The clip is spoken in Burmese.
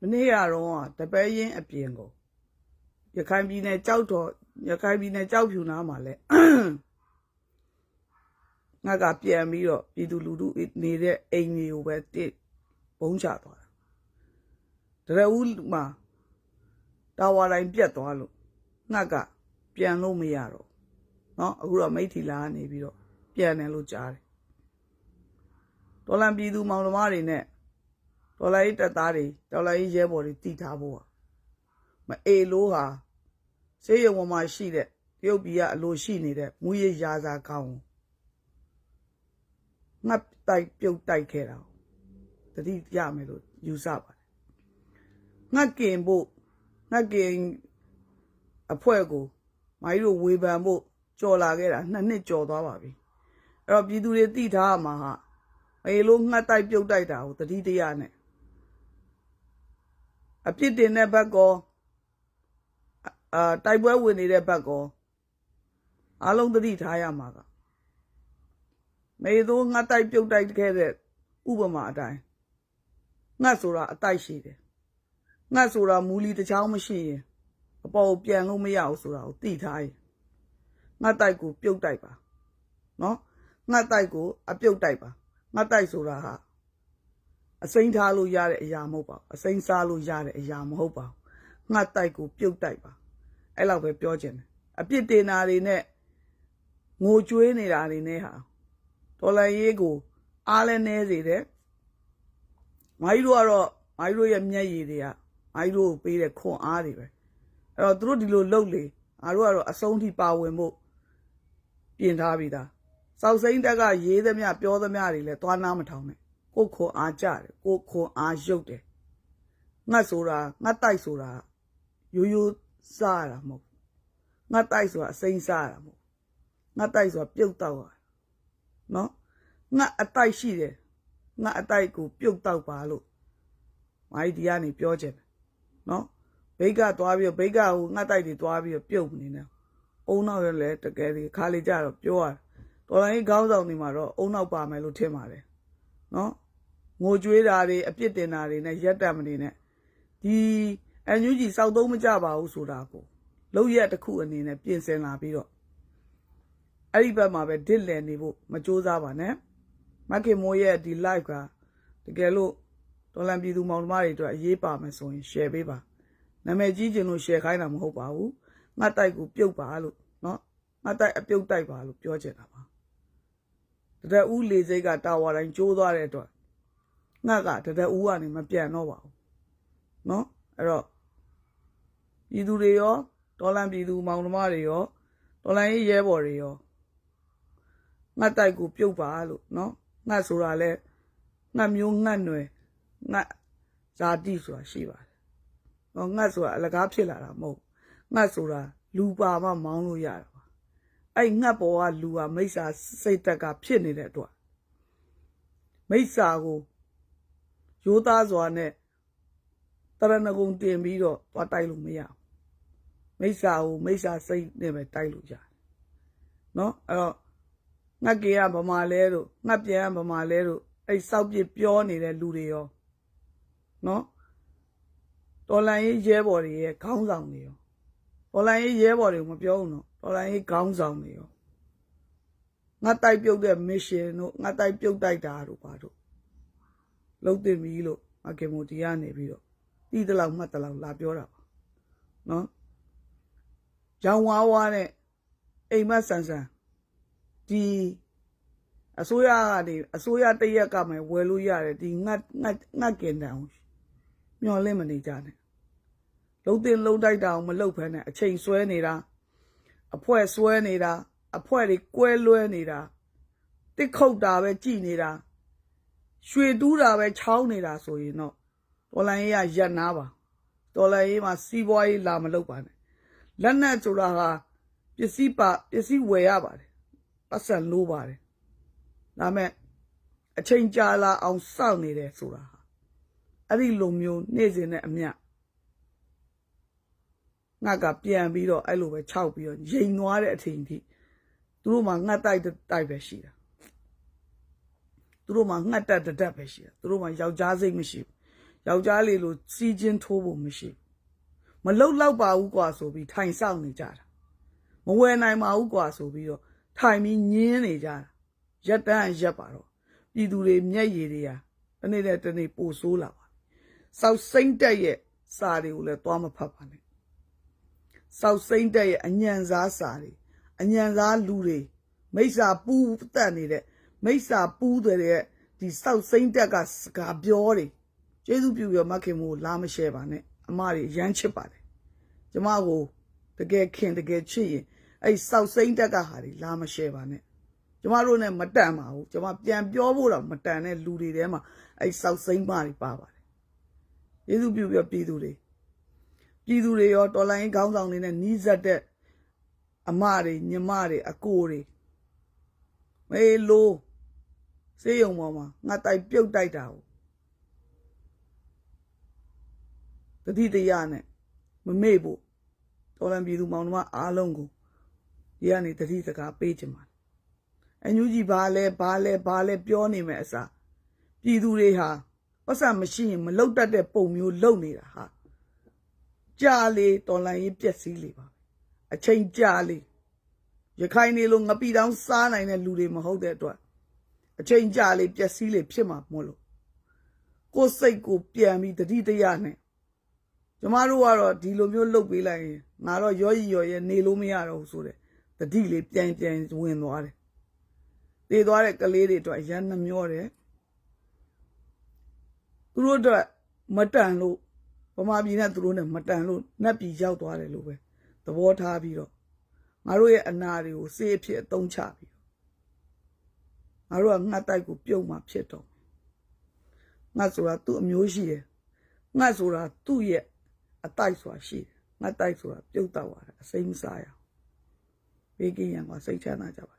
မနေ့ကတော့တပည့်ရင်အပြင်ကိုရခိုင်ပြည်နယ်ကြောက်တော်ရခိုင်ပြည်နယ်ကြောက်ဖြူနားမှာလဲငါကပြန်ပြီးတော့ပြည်သူလူထုနေတဲ့အိမ်တွေကိုပဲတစ်ဘုံချသွားတာတရဦးမှာတာဝါတိုင်းပြတ်သွားလို့ငါကပြန်လို့မရတော့เนาะအခုတော့မိထီလာကနေပြီးတော့ပြန်တယ်လို့ကြားတယ်ဒေါ်လန်ပြည်သူမောင်နှမတွေနဲ့ ဒေါ်လာရေးတက်သားတွေဒေါ်လာရေးရဲဘော်တွေတည်ထားဖို့อ่ะမအေလို့ဟာစေးရုံပေါ်မှာရှိတဲ့တရုတ်ပြည်ကအလိုရှိနေတဲ့မူရရာဇာကောင်းငတ်တိုက်ပြုတ်တိုက်ခဲ့တာတတိရမယ်လို့ယူဆပါတယ်ငတ်ကင်ဖို့ငတ်ကင်အဖွဲ့ကိုမိုင်းတို့ဝေဖန်ဖို့ကြော်လာခဲ့တာနှစ်နှစ်ကြော်သွားပါပြီအဲ့တော့ပြည်သူတွေသိထားရမှာဟာအေလို့ငတ်တိုက်ပြုတ်တိုက်တာကိုတတိတရနဲ့ အပြစ်တင်တဲ့ဘက်ကောအာတိုက်ပွဲဝင်နေတဲ့ဘက်ကောအားလုံးသတိထားရမှာကမေသောငါတိုက်ပြုတ်တိုက်ခဲ့တဲ့ဥပမာအတိုင်းငတ်ဆိုတာအတိုက်ရှိတယ်ငတ်ဆိုတာမူလီတစ်ချောင်းမရှိရင်အပေါ်ကိုပြန်လို့မရဘူးဆိုတာကိုသိထားရင်ငတ်တိုက်ကိုပြုတ်တိုက်ပါနော်ငတ်တိုက်ကိုအပြုတ်တိုက်ပါငတ်တိုက်ဆိုတာဟာ အစိမ့်ထားလို့ရတဲ့အရာမဟုတ်ပါဘူးအစိမ့်စားလို့ရတဲ့အရာမဟုတ်ပါဘူးငှက်တိုက်ကိုပြုတ်တိုက်ပါအဲ့လောက်ပဲပြောချင်တယ်အပြစ်တင်တာတွေနဲ့ငိုကြွေးနေတာတွေနဲ့ဟာဒေါ်လာရေးကိုအားလဲနေစေတယ်မိုင်းတို့ကတော့မိုင်းတို့ရဲ့မျက်ရည်တွေကမိုင်းတို့ကိုပေးတဲ့ခွန်အားတွေပဲအဲ့တော့သူတို့ဒီလိုလုပ်လေအားတို့ကတော့အဆုံးထိပါဝင်ဖို့ပြင်ထားပြီးသားစောက်စိမ့်တက်ကရေးသမျှပြောသမျှတွေလည်းသွားနာမထောင်နဲ့ ကိုယ်ခွန်အားကြတယ်ကိုယ်ခွန်အားရုပ်တယ်ငတ်ဆိုတာငတ်တိုက်ဆိုတာရိုးရိုးစားရတာမဟုတ်ငတ်တိုက်ဆိုတာအစိမ့်စားရတာမဟုတ်ငတ်တိုက်ဆိုတာပြုတ်တောက်ရတာနော်ငတ်အတိုက်ရှိတယ်ငတ်အတိုက်ကိုပြုတ်တောက်ပါလို့မိုင်းဒီကနေပြောချင်တယ်နော်ဘိတ်ကသွားပြီးတော့ဘိတ်ကဟိုငတ်တိုက်တွေသွားပြီးတော့ပြုတ်နေတယ်အုံနောက်ရလဲတကယ်ဒီခါလေးကြတော့ပြောရတယ်တော်လိုင်းခေါင်းဆောင်နေမှာတော့အုံနောက်ပါမယ်လို့ထင်ပါတယ်နော် ငိုကြွေးတာတွေအပြစ်တင်တာတွေနဲ့ရက်တက်မနေနဲ့ဒီအန်ယူဂျီစောက်သုံးမကြပါဘူးဆိုတာကိုလောက်ရက်တစ်ခုအနေနဲ့ပြင်ဆင်လာပြီးတော့အဲ့ဒီဘက်မှာပဲဒစ်လည်နေဖို့မကြိုးစားပါနဲ့မခင်မိုးရဲ့ဒီ live ကတကယ်လို့ဒေါ်လန်ပြည်သူမောင်နှမတွေအတွက်အရေးပါမယ်ဆိုရင် share ပေးပါနာမည်ကြီးခြင်းလို့ share ခိုင်းတာမဟုတ်ပါဘူးငါတိုက်ကိုပြုတ်ပါလို့နော်ငါတိုက်အပြုတ်တိုက်ပါလို့ပြောချင်တာပါတရက်ဦးလေစိတ်ကတာဝါတိုင်းကျိုးသွားတဲ့အတွက် ငှက်ကတရက်ဦးကနေမပြန်တော့ပါဘူးเนาะအဲ့တော့ပြည်သူတွေရောဒေါ်လန်ပြည်သူမောင်နှမတွေရောဒေါ်လန်ရေးရဲဘော်တွေရောငှက်တိုက်ကိုပြုတ်ပါလို့เนาะငှက်ဆိုတာလဲငှက်မျိုးငှက်နွယ်ငှက်ဇာတိဆိုတာရှိပါတယ်เนาะငှက်ဆိုတာအလကားဖြစ်လာတာမဟုတ်ငှက်ဆိုတာလူပါမှမောင်းလို့ရတာ အဲ့ငှက်ပေါ်ကလူကမိစ္ဆာစိတ်တက်ကဖြစ်နေတဲ့အတွက်မိစ္ဆာကို ရိုးသားစွာနဲ့တရဏဂုံတင်ပြီးတော့သွားတိုက်လို့မရဘူးမိစ္ဆာကိုမိစ္ဆာစိတ်နဲ့ပဲတိုက်လို့ရတယ်နော်အဲ့တော့ငှက်ကေကဗမာလဲတို့ငှက်ပြန်ကဗမာလဲတို့အဲ့စောက်ပြပြောနေတဲ့လူတွေရောနော်တော်လန်ရေးရဲဘော်တွေရဲ့ခေါင်းဆောင်တွေရောတော်လိုင်းရေးရဲဘော်တွေမပြောဘူးနော်တော်လိုင်းရေးခေါင်းဆောင်တွေရောငါတိုက်ပြုတ်တဲ့ mission တို့ငါတိုက်ပြုတ်တိုက်တာတို့ပါတို့ လုံးတင်ပြီလို့အကေမိုတီကနေပြီးတော့တီးတလောက်မှတ်တလောက်လာပြောတာပါနော်ရောင်ဝါးဝါနဲ့အိမ်မက်ဆန်ဆန်ဒီအစိုးရကနေအစိုးရတရက်ကမှဝယ်လို့ရတယ်ဒီငတ်ငတ်ငတ်ကင်တန်မျောလင့်မနေကြနဲ့လုံးတင်လုံးတိုက်တာအောင်မလုပ်ဖ ೇನೆ အချိန်ဆွဲနေတာအဖွဲဆွဲနေတာအဖွဲတွေကွဲလွဲနေတာတစ်ခုတ်တာပဲကြည်နေတာ ရွှေတူးတာပဲချောင်းနေတာဆိုရင်တော့တော်လိုင်းရေးကရက်နာပါတော်လိုင်းရေးမှာစီးပွားရေးလာမလုပ်ပါနဲ့လက်နက်ဆိုတာဟာပစ္စည်းပါပစ္စည်းဝယ်ရပါတယ်ပတ်စံလိုပါတယ်ဒါမဲ့အချိန်ကြာလာအောင်စောင့်နေတယ်ဆိုတာဟာအဲ့ဒီလိုမျိုးနေ့စဉ်နဲ့အမျှငှက်ကပြန်ပြီးတော့အဲ့လိုပဲခြောက်ပြီးတော့ရိန်သွားတဲ့အချိန်ထိသူတို့မှငှက်တိုက်တိုက်ပဲရှိတာ သူတို့မှငှက်တက်တက်ပဲရှိတာသူတို့မှယောက်ျားစိတ်မရှိဘူးယောက်ျားလေးလိုစီးချင်းထိုးဖို့မရှိဘူးမလုတ်လောက်ပါဘူးကွာဆိုပြီးထိုင်ဆောင်နေကြတာမဝယ်နိုင်ပါဘူးကွာဆိုပြီးတော့ထိုင်ပြီးညင်းနေကြတာရက်တန်းရက်ပါတော့ပြည်သူတွေမျက်ရည်တွေဟာတနေ့နဲ့တနေ့ပိုဆိုးလာပါစောက်စိမ့်တက်ရဲ့စာတွေကိုလည်းသွားမဖတ်ပါနဲ့စောက်စိမ့်တက်ရဲ့အညံစားစာတွေအညံစားလူတွေမိစ္ဆာပူးတက်နေတဲ့ မိစ္ဆာပူးတဲ့ဒီစောက်စိမ့်တက်ကစကားပြောတွေကျေးဇူးပြုပြီးတော့မခင်မို့လာမရှဲပါနဲ့အမတွေရမ်းချစ်ပါတယ်ကျမကိုတကယ်ခင်တကယ်ချစ်ရင်အဲ့စောက်စိမ့်တက်ကဟာတွေလာမရှဲပါနဲ့ကျမတို့နဲ့မတန်ပါဘူးကျမပြန်ပြောဖို့တော့မတန်တဲ့လူတွေထဲမှာအဲ့စောက်စိမ့်မတွေပါပါတယ်ကျေးဇူးပြုပြီးတော့ပြည်သူတွေပြည်သူတွေရောတော်လိုင်းခေါင်းဆောင်တွေနဲ့နီးစပ်တဲ့အမတွေညီမတွေအကိုတွေမေလို စေးရုံပေါ်မှာငါတိုက်ပြုတ်တိုက်တာကိုတတိတရနဲ့မမေ့ဖို့တော်လန်ပြည်သူမောင်နှမအားလုံးကိုဒီကနေတတိစကားပေးချင်ပါတယ်အညူကြီးဘာလဲဘာလဲဘာလဲပြောနေမယ်အစားပြည်သူတွေဟာပတ်စံမရှိရင်မလုတ်တတ်တဲ့ပုံမျိုးလုပ်နေတာဟာကြာလေတော်လန်ရေးပျက်စီးလေပါပဲအချိန်ကြာလေရခိုင်နေလို့ငပိတောင်းစားနိုင်တဲ့လူတွေမဟုတ်တဲ့အတွက် အချိန်ကြာလေပျက်စီးလေဖြစ်မှာမို့လို့ကိုယ်စိတ်ကိုပြန်ပြီးတတိတရနဲ့ကျမတို့ကတော့ဒီလိုမျိုးလုပ်ပေးလိုက်ရင်ငါတော့ရောရီရော်ရဲနေလို့မရတော့ဘူးဆိုတဲ့တတိလေးပြန်ပြန်ဝင်သွားတယ်တည်သွားတဲ့ကလေးတွေအတွက်ရန်နှမျောတယ်သူတို့အတွက်မတန်လို့ဗမာပြည်နဲ့သူတို့နဲ့မတန်လို့နှက်ပြည်ရောက်သွားတယ်လို့ပဲသဘောထားပြီးတော့ငါတို့ရဲ့အနာတွေကိုစေးအဖြစ်အသုံးချပြီးတော့ ငါတို့ကငှက်တိုက်ကိုပြုတ်မှဖြစ်တော့ငှက်ဆိုတာသူ့အမျိုးရှိတယ်ငှက်ဆိုတာသူ့ရဲ့အတိုက်ဆိုတာရှိတယ်ငှက်တိုက်ဆိုတာပြုတ်တော့တာအစိမ်းမစားရအောင်ဘေးကင်းရန်ကစိတ်ချမ်းသာကြပါ